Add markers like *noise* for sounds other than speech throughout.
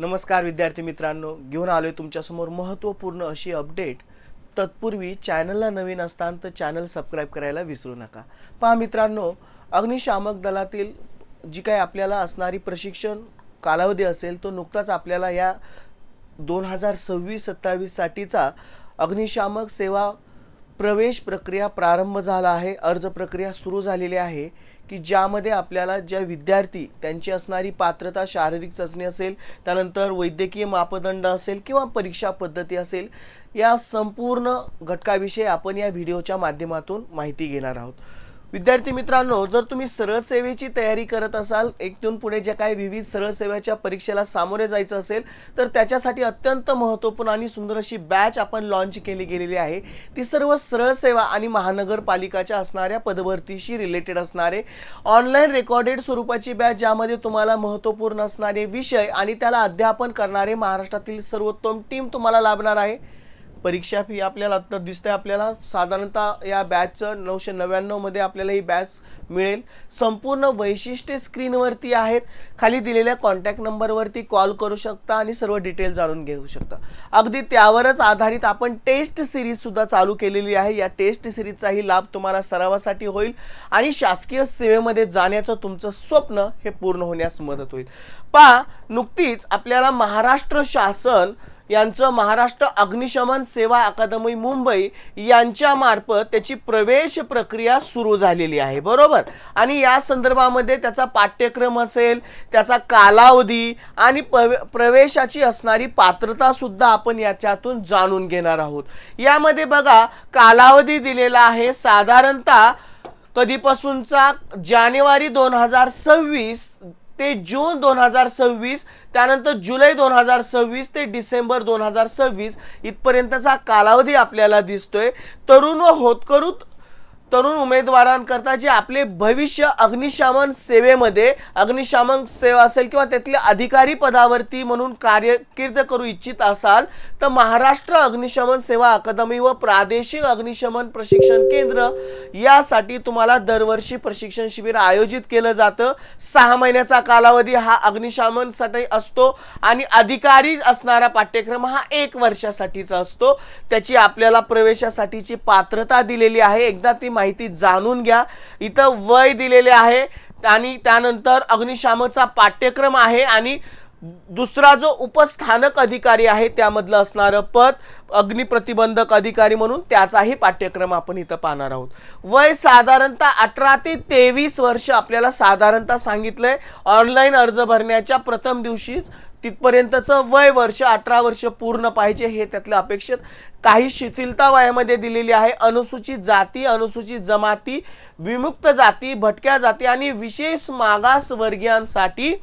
नमस्कार विद्यार्थी मित्रांनो घेऊन आलोय तुमच्यासमोर महत्त्वपूर्ण अशी अपडेट. तत्पूर्वी चॅनलला नवीन असताना तर चॅनल सबस्क्राईब करायला विसरू नका. पहा मित्रांनो अग्निशामक दलातील जी काही आपल्याला असणारी प्रशिक्षण कालावधी असेल तो नुकताच आपल्याला या दोन हजार सव्वीस सत्तावीससाठीचा अग्निशामक सेवा प्रवेश प्रक्रिया प्रारंभ झाला आहे अर्ज प्रक्रिया सुरू झालेली आहे की ज्यामध्ये आपल्याला ज्या विद्यार्थी त्यांची असणारी पात्रता शारीरिक चाचणी असेल त्यानंतर वैद्यकीय मापदंड असेल किंवा परीक्षा पद्धती असेल या संपूर्ण घटकाविषयी आपण या व्हिडिओच्या माध्यमातून माहिती घेणार आहोत. विद्यार्थी मित्रांनो जर तुम्ही सरळ सेवेची तयारी करत असाल एक दोन पुढे ज्या काही विविध सरळसेवेच्या परीक्षेला सामोरे जायचं असेल तर त्याच्यासाठी अत्यंत महत्त्वपूर्ण आणि सुंदर अशी बॅच आपण लॉन्च केली गेलेली आहे. ती सर्व सरळ सेवा आणि महानगरपालिकाच्या असणाऱ्या पदभरतीशी रिलेटेड असणारे ऑनलाईन रेकॉर्डेड स्वरूपाची बॅच ज्यामध्ये तुम्हाला महत्त्वपूर्ण असणारे विषय आणि त्याला अध्यापन करणारे महाराष्ट्रातील सर्वोत्तम टीम तुम्हाला लाभणार आहे. परीक्षा फी आपल्याला आता दिसते आपल्याला साधारणतः या बॅचचं नऊशे नव्याण्णवमध्ये आपल्याला ही बॅच मिळेल. संपूर्ण वैशिष्ट्ये स्क्रीनवरती आहेत. खाली दिलेल्या कॉन्टॅक्ट नंबरवरती कॉल करू शकता आणि सर्व डिटेल जाणून घेऊ शकता. अगदी त्यावरच आधारित आपण टेस्ट सिरीजसुद्धा चालू केलेली आहे. या टेस्ट सिरीजचाही लाभ तुम्हाला सरावासाठी होईल आणि शासकीय सेवेमध्ये जाण्याचं तुमचं स्वप्न हे पूर्ण होण्यास मदत होईल. पहा नुकतीच आपल्याला महाराष्ट्र शासन यांचं महाराष्ट्र अग्निशमन सेवा अकादमी मुंबई यांच्या मार्फत त्याची प्रवेश प्रक्रिया सुरू झालेली आहे. बरोबर? आणि या संदर्भामध्ये त्याचा पाठ्यक्रम असेल त्याचा कालावधी आणि प्रवेशाची असणारी पात्रता सुद्धा आपण याच्यातून जाणून घेणार आहोत. यामध्ये बघा कालावधी दिलेला आहे साधारणतः कधीपासूनचा? जानेवारी दोन हजार सव्वीस ते जून दोन हजार सव्वीस त्यानंतर जुलै दोन हजार सव्वीस ते डिसेंबर दोन हजार सव्वीस इथपर्यंतचा कालावधी आपल्याला दिसतोय. तरुण व होतकरूत तरुण उमेदवारांकरता जे आपले भविष्य अग्निशामन सेवेमध्ये अग्निशामन सेवा असेल किंवा त्यातले अधिकारी पदावरती म्हणून कार्यकीर्द करू इच्छित असाल तर महाराष्ट्र अग्निशमन सेवा अकादमी व प्रादेशिक अग्निशमन प्रशिक्षण केंद्र यासाठी तुम्हाला दरवर्षी प्रशिक्षण शिबिर आयोजित केलं जातं. सहा महिन्याचा कालावधी हा अग्निशामनसाठी असतो आणि अधिकारी असणारा पाठ्यक्रम हा एक वर्षासाठीचा असतो. त्याची आपल्याला प्रवेशासाठीची पात्रता दिलेली आहे. एकदा ती माहिती जाणून घ्या. इथं वय दिलेले आहे आणि त्यानंतर अग्निशामकचा पाठ्यक्रम आहे आणि दुसरा जो उपस्थानक अधिकारी आहे त्यामधलं असणारं पद अग्निप्रतिबंधक अधिकारी म्हणून त्याचाही पाठ्यक्रम आपण इथं पाहणार आहोत. वय साधारणतः अठरा ते तेवीस वर्ष आपल्याला साधारणतः सांगितलंय. ऑनलाईन अर्ज भरण्याच्या प्रथम दिवशीच तिथपर्यंतचं वय वर्ष अठरा वर्ष पूर्ण पाहिजे हे त्यातलं अपेक्षित काही शिथिलता वयामध्ये दिलेली आहे. अनुसूचित जाती अनुसूचित जमाती विमुक्त जाती भटक्या जाती आणि विशेष मागास वर्गीयांसाठी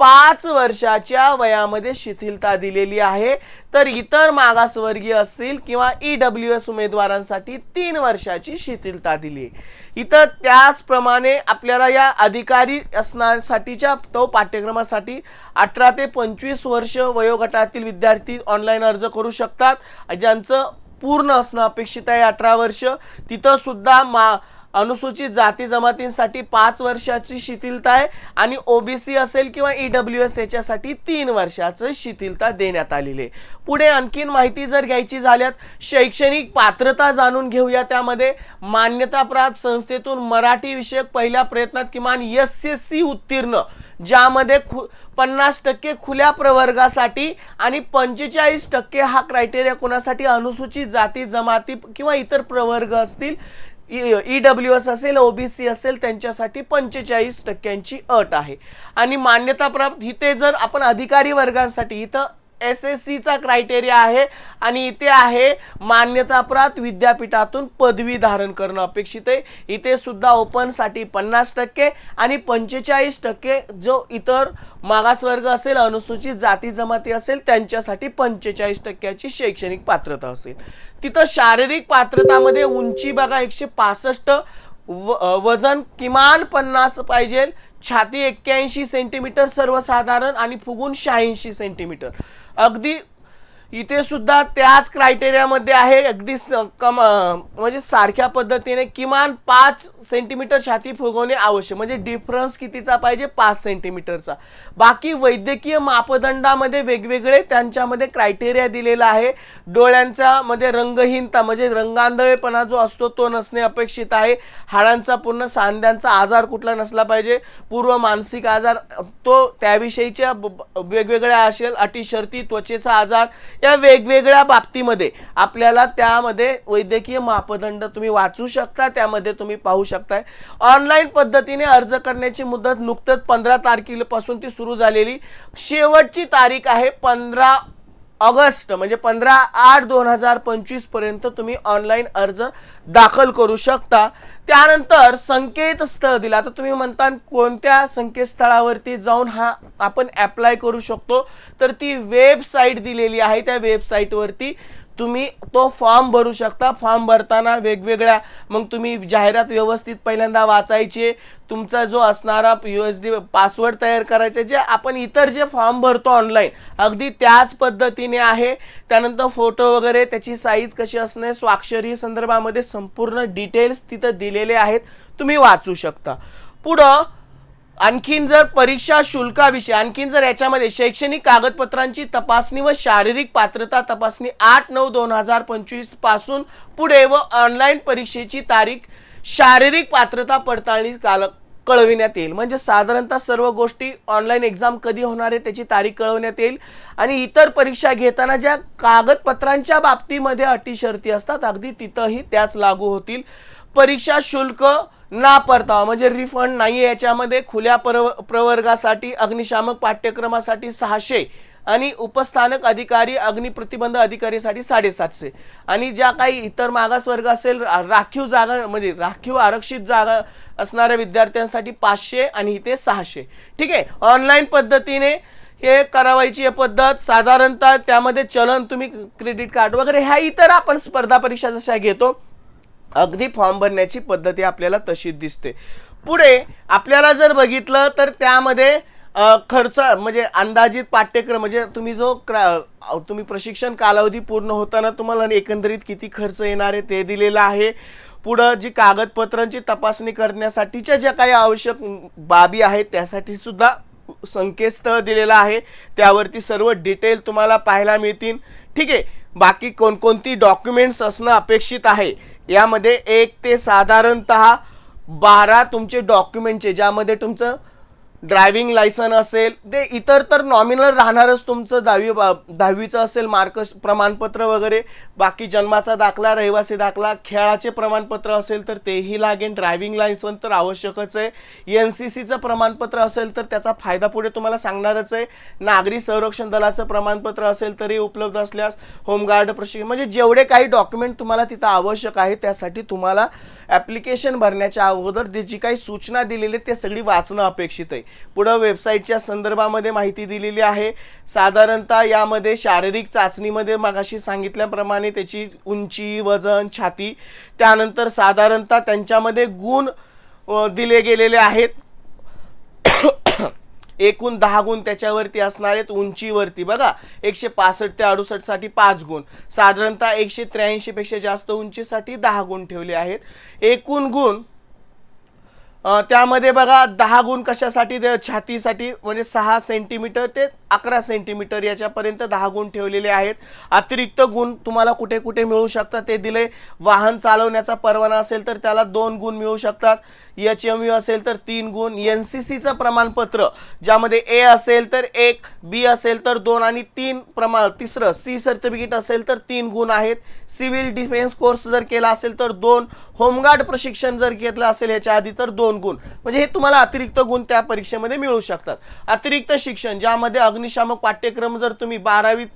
पाच वर्षाच्या वयामध्ये शिथिलता दिलेली आहे. तर इतर मागासवर्गीय असतील किंवा ई डब्ल्यू एस उमेदवारांसाठी तीन वर्षाची शिथिलता दिली. आहे इथं त्याचप्रमाणे आपल्याला या अधिकारी असण्यासाठीच्या तो पाठ्यक्रमासाठी अठरा ते पंचवीस वर्ष वयोगटातील विद्यार्थी ऑनलाईन अर्ज करू शकतात. ज्यांचं पूर्ण असणं अपेक्षित आहे अठरा वर्ष तिथंसुद्धा मा अनुसूचित जाती जमातींसाठी पाच वर्षाची शिथिलता आहे आणि ओबीसी असेल किंवा ई डब्ल्यू एस याच्यासाठी तीन वर्षाचं शिथिलता देण्यात आलेली आहे. पुढे आणखीन माहिती जर घ्यायची झाल्यात शैक्षणिक पात्रता जाणून घेऊया त्यामध्ये. मान्यताप्राप्त संस्थेतून मराठी विषयक पहिल्या प्रयत्नात किमान एस एस सी उत्तीर्ण ज्यामध्ये खु पन्नास टक्के खुल्या प्रवर्गासाठी आणि पंचेचाळीस टक्के हा क्रायटेरिया कोणासाठी? अनुसूचित जाती जमाती किंवा इतर प्रवर्ग असतील. ई डब्ल्यू एस असेल ओबीसी असेल त्यांच्यासाठी पंचेचाळीस टक्क्यांची अट आहे. आणि मान्यताप्राप्त इथे जर आपण अधिकारी वर्गांसाठी इथं एस एस सीचा क्रायटेरिया आहे आणि इथे आहे मान्यताप्राप्त विद्यापीठातून पदवी धारण करणं अपेक्षित आहे. इथे सुद्धा ओपनसाठी पन्नास टक्के आणि पंचेचाळीस टक्के जो इतर मागासवर्ग असेल अनुसूचित जाती जमाती असेल त्यांच्यासाठी पंचेचाळीस टक्क्याची शैक्षणिक पात्रता असेल. तिथं शारीरिक पात्रतामध्ये उंची बघा एकशे पासष्ट व वजन किमान पन्नास पाहिजे. छाती एक्क्याऐंशी सेंटीमीटर सर्वसाधारण आणि फुगून शहाऐंशी सेंटीमीटर. अगदी इथे सुद्धा त्याच क्रायटेरियामध्ये आहे. अगदी स- कम म्हणजे सारख्या पद्धतीने किमान पाच सेंटीमीटर छाती फुगवणे आवश्यक. म्हणजे डिफरन्स कितीचा पाहिजे? पाच सेंटीमीटरचा बाकी वैद्यकीय मापदंडामध्ये वेगवेगळे त्यांच्यामध्ये क्रायटेरिया दिलेला आहे. डोळ्यांचा मध्ये रंगहीनता म्हणजे रंगांधळेपणा जो असतो तो नसणे अपेक्षित आहे. हाडांचा पूर्ण सांध्यांचा आजार कुठला नसला पाहिजे. पूर्व मानसिक आजार तो त्याविषयीच्या ब- वेगवेगळ्या असेल. अटी शर्ती त्वचेचा आजार या वेगवेगळ्या बाबतीमध्ये. आपल्याला त्यामध्ये वैद्यकीय मापदंड तुम्ही वाचू शकता त्यामध्ये तुम्ही पाहू शकताय. ऑनलाईन पद्धतीने अर्ज करण्याची मुदत नुकतंच पंधरा तारखेपासून ती सुरू झालेली. शेवटची तारीख आहे पंधरा ऑगस्ट म्हणजे पंधरा आठ दोन हजार पंचवीसपर्यंत तुम्ही ऑनलाईन अर्ज दाखल करू शकता. त्यानंतर संकेतस्थळ दिला. तर तुम्ही म्हणता कोणत्या संकेतस्थळावरती जाऊन हा आपण अप्लाय करू शकतो. तर ती वेबसाईट दिलेली आहे. त्या वेबसाईटवरती तुम्ही तो फॉर्म भरू शकता. फॉर्म भरताना वेगवेगळ्या मग तुम्ही जाहिरात व्यवस्थित पहिल्यांदा वाचायचे. तुमचा जो असणारा यू एस डी पासवर्ड तयार करायचे जे आपण इतर जे फॉर्म भरतो ऑनलाईन अगदी त्याच पद्धतीने आहे. त्यानंतर फोटो वगैरे त्याची साईज कशी असणे स्वाक्षरी संदर्भामध्ये संपूर्ण डिटेल्स तिथं दिलेले आहेत. तुम्ही वाचू शकता. पुढं आणखीन जर परीक्षा शुल्काविषयी आणखीन जर याच्यामध्ये शैक्षणिक कागदपत्रांची तपासणी व शारीरिक पात्रता तपासणी आठ नऊ दोन हजार पंचवीसपासून पुढे व ऑनलाईन परीक्षेची तारीख शारीरिक पात्रता पडताळणी काल कळविण्यात येईल. म्हणजे साधारणतः सर्व गोष्टी ऑनलाईन एक्झाम कधी होणार आहे त्याची तारीख कळवण्यात येईल. आणि इतर परीक्षा घेताना ज्या कागदपत्रांच्या बाबतीमध्ये अटी शर्ती असतात अगदी तिथंही त्याच लागू होतील. परीक्षा शुल्क ना परतावा. म्हणजे रिफंड नाही याच्यामध्ये. खुल्या प्रव प्रवर्गासाठी अग्निशामक पाठ्यक्रमासाठी सहाशे आणि उपस्थानक अधिकारी अग्निप्रतिबंध अधिकारीसाठी साडेसातशे. आणि ज्या काही इतर मागासवर्ग असेल रा- राखीव जागा म्हणजे राखीव आरक्षित जागा असणाऱ्या विद्यार्थ्यांसाठी पाचशे आणि इथे सहाशे. ठीक आहे? ऑनलाईन पद्धतीने हे करावायची आहे पद्धत. साधारणतः त्यामध्ये चलन तुम्ही क्रेडिट कार्ड वगैरे ह्या इतर आपण स्पर्धा परीक्षा जशा घेतो अगदी फॉर्म भरण्याची पद्धती आपल्याला तशीच दिसते. पुढे आपल्याला जर बघितलं तर त्यामध्ये खर्च म्हणजे अंदाजित पाठ्यक्रम म्हणजे तुम्ही जो क्रा तुम्ही प्रशिक्षण कालावधी पूर्ण होताना तुम्हाला एकंदरीत किती खर्च येणार आहे ते दिलेलं आहे. पुढं जी कागदपत्रांची तपासणी करण्यासाठीच्या ज्या काही आवश्यक बाबी आहेत त्यासाठी सुद्धा संकेतस्थळ दिलेलं आहे. त्यावरती सर्व डिटेल तुम्हाला पाहायला मिळतील. ठीक आहे. बाकी कोणकोणती डॉक्युमेंट्स असणं अपेक्षित आहे? यामध्ये एक ते साधारणतः बारा तुमचे डॉक्युमेंटचे ज्यामध्ये तुमचं ड्रायव्हिंग लायसन असेल ते इतर तर नॉमिनल राहणारच तुमचं दहावी बा- दहावीचं असेल मार्क प्रमाणपत्र वगैरे. बाकी जन्माचा दाखला रहिवासी दाखला खेळाचे प्रमाणपत्र असेल तर तेही लागेल. ड्रायव्हिंग लायसन तर आवश्यकच आहे. एन सी सीचं प्रमाणपत्र असेल तर त्याचा फायदा पुढे तुम्हाला सांगणारच आहे. नागरी संरक्षण दलाचं प्रमाणपत्र असेल तरी उपलब्ध असल्यास होमगार्ड प्रशिक्षण म्हणजे जेवढे काही डॉक्युमेंट तुम्हाला तिथं आवश्यक आहे त्यासाठी तुम्हाला ॲप्लिकेशन भरण्याच्या अगोदर जी जी काही सूचना दिलेली आहे, ते सगळी वाचणं अपेक्षित आहे. पुढं वेबसाईटच्या संदर्भामध्ये माहिती दिलेली आहे. साधारणतः यामध्ये शारीरिक चाचणीमध्ये मागाशी सांगितल्याप्रमाणे त्याची उंची वजन छाती त्यानंतर साधारणतः त्यांच्यामध्ये गुण दिले गेलेले आहेत. *coughs* एकूण दहा गुण त्याच्यावरती असणार आहेत उंचीवरती. बघा एकशे पासष्ट ते अडुसष्टसाठी पाच गुण. साधारणतः एकशे त्र्याऐंशीपेक्षा जास्त उंचीसाठी दहा गुण ठेवले आहेत. एकूण गुण त्यामध्ये बघा दहा गुण कशासाठी दे- छातीसाठी म्हणजे सहा सेंटीमीटर ते अकरा सेंटीमीटर याच्यापर्यंत दहा गुण ठेवलेले आहेत. अतिरिक्त गुण तुम्हाला कुठे कुठे मिळू शकतात ते दिले. वाहन चालवण्याचा परवाना असेल तर त्याला दोन गुण मिळू शकतात. एच एम यू असेल तर तीन गुण. एन सी सीचं प्रमाणपत्र ज्यामध्ये ए असेल तर एक बी असेल तर दोन आणि तीन प्रमाण तिसरं सी सर्टिफिकेट असेल तर तीन गुण आहेत. सिव्हिल डिफेन्स कोर्स जर केला असेल तर दोन. होमगार्ड प्रशिक्षण जर घेतलं असेल याच्या आधी तर दोन. गुण. म्हणजे हे तुम्हाला अतिरिक्त गुण त्या परीक्षेमध्ये मिळू शकतात. अतिरिक्त शिक्षण ज्यामध्ये अग्निशामक पाठ्यक्रम जर तुम्ही बारावीत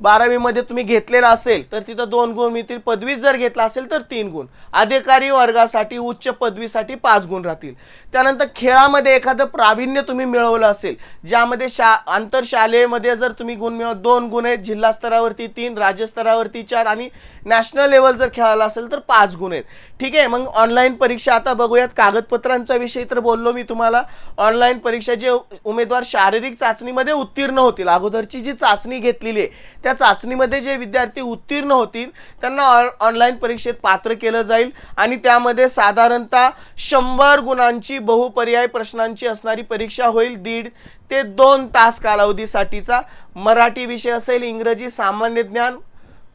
बारावीमध्ये तुम्ही घेतलेला असेल तर तिथं दोन गुण मिळतील. पदवीत जर घेतला असेल तर तीन गुण. अधिकारी वर्गासाठी उच्च पदवीसाठी पाच गुण राहतील. त्यानंतर खेळामध्ये एखादं प्रावीण्य तुम्ही मिळवलं असेल ज्यामध्ये शा आंतरशालेमध्ये जर तुम्ही गुण मिळव दोन गुण आहेत जिल्हा स्तरावरती तीन राज्यस्तरावरती चार आणि नॅशनल लेवल जर खेळायला असेल तर पाच गुण आहेत. ठीक आहे मग ऑनलाईन परीक्षा आता बघूयात. कागदपत्रांचा विषय तर बोललो मी तुम्हाला. ऑनलाईन परीक्षा जे उमेदवार शारीरिक चाचणीमध्ये उत्तीर्ण होतील अगोदरची जी चाचणी घेतलेली आहे त्या चाचणीमध्ये जे विद्यार्थी उत्तीर्ण होतील त्यांना ऑनलाईन परीक्षेत पात्र केलं जाईल आणि त्यामध्ये साधारणतः शंभर गुणांची बहुपर्याय प्रश्नांची असणारी परीक्षा होईल. दीड ते दोन तास कालावधीसाठीचा मराठी विषय असेल इंग्रजी सामान्य ज्ञान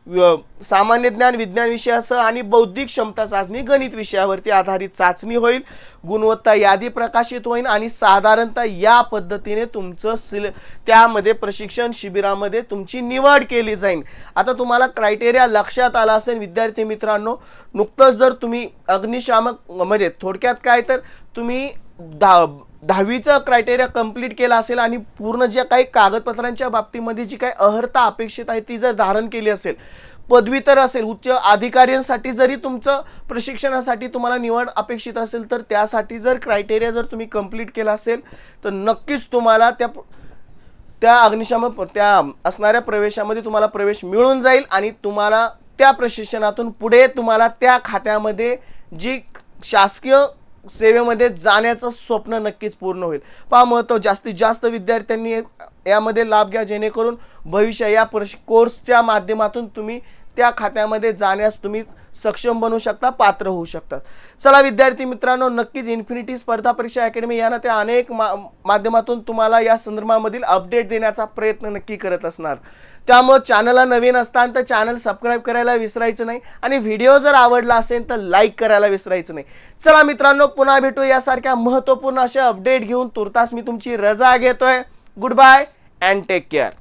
सामान्य ज्ञान विज्ञान विषयासह आणि बौद्धिक क्षमता चाचणी गणित विषयावरती आधारित चाचणी होईल. गुणवत्ता यादी प्रकाशित होईल आणि साधारणतः या पद्धतीने तुमचं सिल त्यामध्ये प्रशिक्षण शिबिरामध्ये तुमची निवड केली जाईल. आता तुम्हाला क्रायटेरिया लक्षात आला असेल विद्यार्थी मित्रांनो नुकतंच जर तुम्ही अग्निशामक म्हणजे थोडक्यात काय तर तुम्ही दा दहावीचं क्रायटेरिया कंप्लीट केला असेल आणि पूर्ण ज्या काही कागदपत्रांच्या बाबतीमध्ये जी काही अहर्ता अपेक्षित आहे ती जर धारण केली असेल पदवीतर असेल उच्च अधिकाऱ्यांसाठी जरी तुमचं प्रशिक्षणासाठी तुम्हाला निवड अपेक्षित असेल तर त्यासाठी जर क्रायटेरिया जर तुम्ही कंप्लीट केला असेल तर नक्कीच तुम्हाला त्या त्या अग्निशामक त्या असणाऱ्या प्रवेशामध्ये तुम्हाला प्रवेश मिळून जाईल आणि तुम्हाला त्या प्रशिक्षणातून पुढे तुम्हाला त्या खात्यामध्ये जी शासकीय सेवेमध्ये जाण्याचं स्वप्न नक्कीच पूर्ण होईल. पहा महत्त्व जास्तीत जास्त विद्यार्थ्यांनी यामध्ये लाभ घ्या जेणेकरून भविष्य या प्रश कोर्सच्या माध्यमातून तुम्ही त्या खात्यामध्ये जाण्यास तुम्ही सक्षम बनू शकता पात्र होऊ शकतात चला विद्यार्थी मित्रांनो नक्कीच इन्फिनिटी स्पर्धा परीक्षा अकॅडमी यांना त्या अनेक मा माध्यमातून तुम्हाला या संदर्भामधील अपडेट देण्याचा प्रयत्न नक्की करत असणार. त्यामुळं चॅनलला नवीन असताना तर चॅनल सबस्क्राईब करायला विसरायचं नाही आणि व्हिडिओ जर आवडला असेल तर लाईक करायला विसरायचं नाही. चला मित्रांनो पुन्हा भेटू यासारख्या महत्त्वपूर्ण अशा अपडेट घेऊन. तुर्तास मी तुमची रजा घेतोय. Goodbye and take care